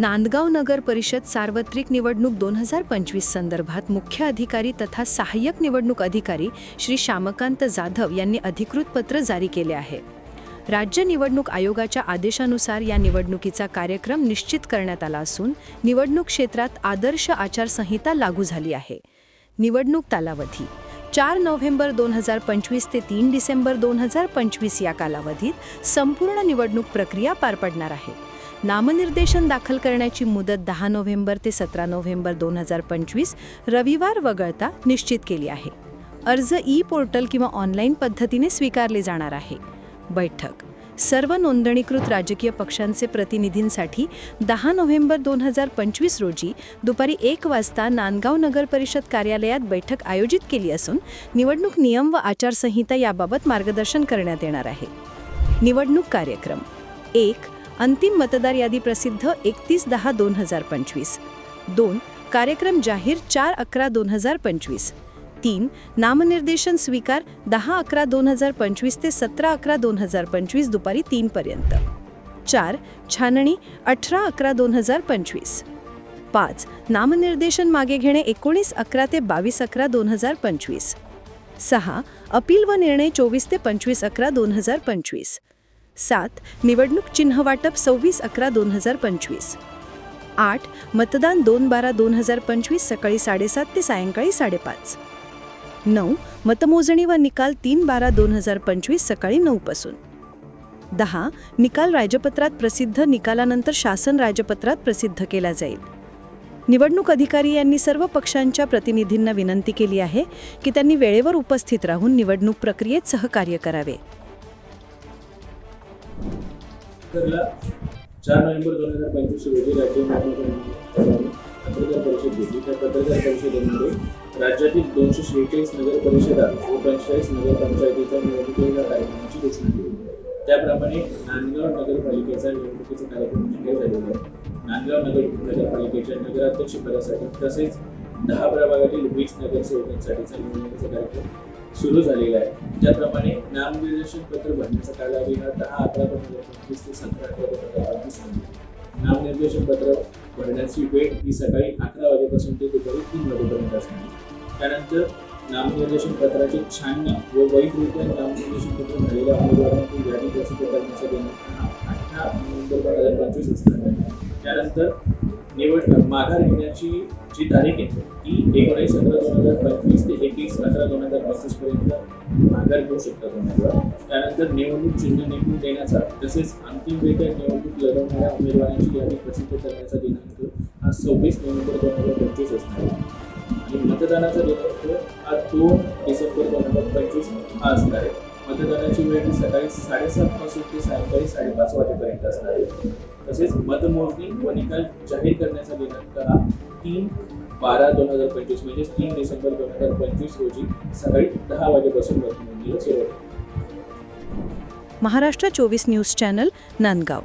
नांदगाव नगर परिषद सार्वत्रिक निवडणूक दोन हजार पंचवीस संदर्भात मुख्य अधिकारी तथा सहाय्यक निवडणूक अधिकारी श्री श्यामकांत जाधव यांनी अधिकृत पत्र जारी केले आहे. राज्य निवडणूक आयोगाच्या आदेशानुसार या निवडणुकीचा कार्यक्रम निश्चित करण्यात आला असून निवडणूक क्षेत्रात आदर्श आचारसंहिता लागू झाली आहे. निवडणूक कालावधी चार नोव्हेंबर दोन हजार पंचवीस ते तीन डिसेंबर दोन हजार पंचवीस या कालावधीत संपूर्ण निवडणूक प्रक्रिया पार पडणार आहे. नामनिर्देशन दाखल करण्याची मुदत दहा नोव्हेंबर ते सतरा नोव्हेंबर दोन हजार पंचवीस रविवार वगळता निश्चित केली आहे. अर्ज ई पोर्टल किंवा ऑनलाईन पद्धतीने स्वीकारले जाणार आहे. बैठक सर्व नोंदणीकृत राजकीय पक्षांचे प्रतिनिधींसाठी दहा नोव्हेंबर दोन हजार पंचवीस रोजी दुपारी एक वाजता नांदगाव नगर परिषद कार्यालयात बैठक आयोजित केली असून निवडणूक नियम व आचारसंहिता याबाबत मार्गदर्शन करण्यात येणार आहे. निवडणूक कार्यक्रम. एक अंतिम मतदार यादी प्रसिद्ध एकतीस दहा दोन हजार पंचवीस. दोन कार्यक्रम जाहीर चार अकरा दोन हजार पंचवीस. तीन नामनिर्देशन स्वीकार दहा अकरा दोन हजार पंचवीस ते सतरा अकरा दोन हजार पंचवीस दुपारी तीनपर्यंत चार छाननी अठरा अकरा दोन हजार पंचवीस. पाच नामनिर्देशन मागे घेणे एकोणीस अकरा ते बावीस अकरा दोन हजार पंचवीस. सहा अपील व निर्णय चोवीस ते पंचवीस अकरा दोन हजार पंचवीस. सात निवडणूक चिन्ह वाटप सव्वीस अकरा दोन हजार पंचवीस. आठ मतदान दोन बारा दोन हजार पंचवीस सकाळी साडेसात ते सायंकाळी साडेपाच. नऊ मतमोजणी व निकाल तीन बारा दोन हजार पंचवीस सकाळी नऊपासून दहा निकाल राजपत्रात प्रसिद्ध निकालानंतर शासन राजपत्रात प्रसिद्ध केला जाईल. निवडणूक अधिकारी यांनी सर्व पक्षांच्या प्रतिनिधींना विनंती केली आहे की त्यांनी वेळेवर उपस्थित राहून निवडणूक प्रक्रियेत सहकार्य करावे. चार नोव्हेंबर दोन हजार पंचवीस रोजी राज्य पत्रकार परिषद घेतली त्या पत्रकार परिषदेमध्ये राज्यातील दोनशे शेहेचाळीस नगर परिषदा व पंचेचाळीस नगरपंचायतीच्या निवडणुकीच्या कार्यक्रमाची घोषणा केली त्याप्रमाणे नांदगाव नगरपालिकेचा निवडणुकीचा कार्यक्रम जाहीर झालेला आहे. नांदगाव नगर नगरपालिकेच्या नगराध्यक्ष पदासाठी तसेच दहा प्रभागातील वीस नगरसेवकांसाठीचा निवडणुकीचा कार्यक्रम सुरू झालेला आहे. त्याप्रमाणे नामनिर्देशन पत्र भरण्याचा कालावधी हा दहा अकरा दोन पंचवीस ते सतरा अकरा पंचवीस नामनिर्देशन पत्र भरण्याची वेळ ही सकाळी अकरा वाजेपासून ते दुपारी तीन वाजेपर्यंत असणार. त्यानंतर नामनिर्देशन पत्राचे छाननी व वैधरित्या नामनिर्देशन पत्र झालेल्या उमेदवारांची यादी प्रसिद्ध करण्याचा दिनांक हा अठरा नोव्हेंबर दोन हजार पंचवीस असणार आहे. त्यानंतर निवड माघार घेण्याची जी तारीख आहे ती एकोणीस अकरा दोन हजार पंचवीस ते एकवीस अकरा दोन हजार पस्तीस पर्यंत माघार घेऊ शकतात उमेदवार त्यानंतर निवडणूक चिन्ह नेमून देण्याचा तसेच अंतिम वेगळ्या निवडणूक लढवणाऱ्या उमेदवारांची यादी प्रसिद्ध करण्याचा दिनांक हा सव्वीस नोव्हेंबर दोन हजार पंचवीस असणार आहे. आणि मतदानाचा दिनांक हा दोन डिसेंबर दोन हजार पंचवीस हा असणार आहे. मतदानाची वेळ ही सकाळी साडेसात पासून ते सायंकाळी साडेपाच वाजेपर्यंत असणार आहे. तसेच मतमोजणी व निकाल जाहीर करण्याचा दिनांक हा तीन बारा दोन हजार पंचवीस म्हणजेच तीन डिसेंबर दोन हजार पंचवीस रोजी सकाळी दहा वाजेपासून मतमोजणीला सुरुवात. महाराष्ट्र चोवीस न्यूज चॅनल नांदगाव.